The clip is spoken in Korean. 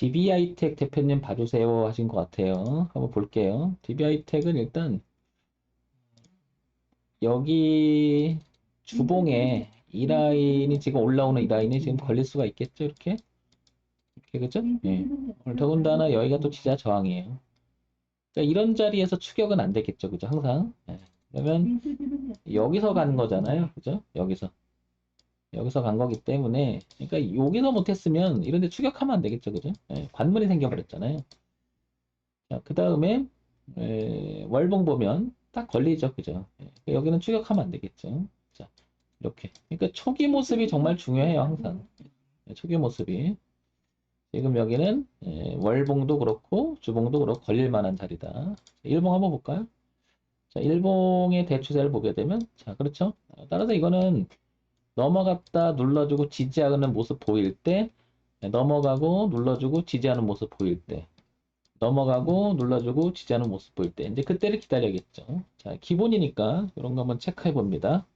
DBI텍 대표님 봐주세요 하신 것 같아요. 한번 볼게요. DBI텍은 일단 여기 주봉에 이 라인이 지금 올라오는 이 라인이 지금 걸릴 수가 있겠죠, 이렇게? 이렇게, 그죠? 예. 더군다나 여기가 또 지자 저항이에요. 그러니까 이런 자리에서 추격은 안 되겠죠, 그죠? 항상. 예. 그러면 여기서 가는 거잖아요, 그죠? 여기서. 여기서 간 거기 때문에, 그러니까 여기서 못했으면 이런 데 추격하면 안 되겠죠, 그죠? 예, 관문이 생겨버렸잖아요. 자, 그 다음에, 월봉 보면 딱 걸리죠, 그죠? 예, 여기는 추격하면 안 되겠죠. 자, 이렇게. 그러니까 초기 모습이 정말 중요해요, 항상. 예, 초기 모습이. 지금 여기는 예, 월봉도 그렇고 주봉도 그렇고 걸릴 만한 자리다. 일봉 한번 볼까요? 자, 일봉의 대추세를 보게 되면 자, 그렇죠? 따라서 이거는 넘어갔다 눌러주고 지지하는 모습 보일 때 네, 넘어가고 눌러주고 지지하는 모습 보일 때 넘어가고 눌러주고 지지하는 모습 보일 때 이제 그때를 기다려야겠죠. 자, 기본이니까 이런 거 한번 체크해 봅니다.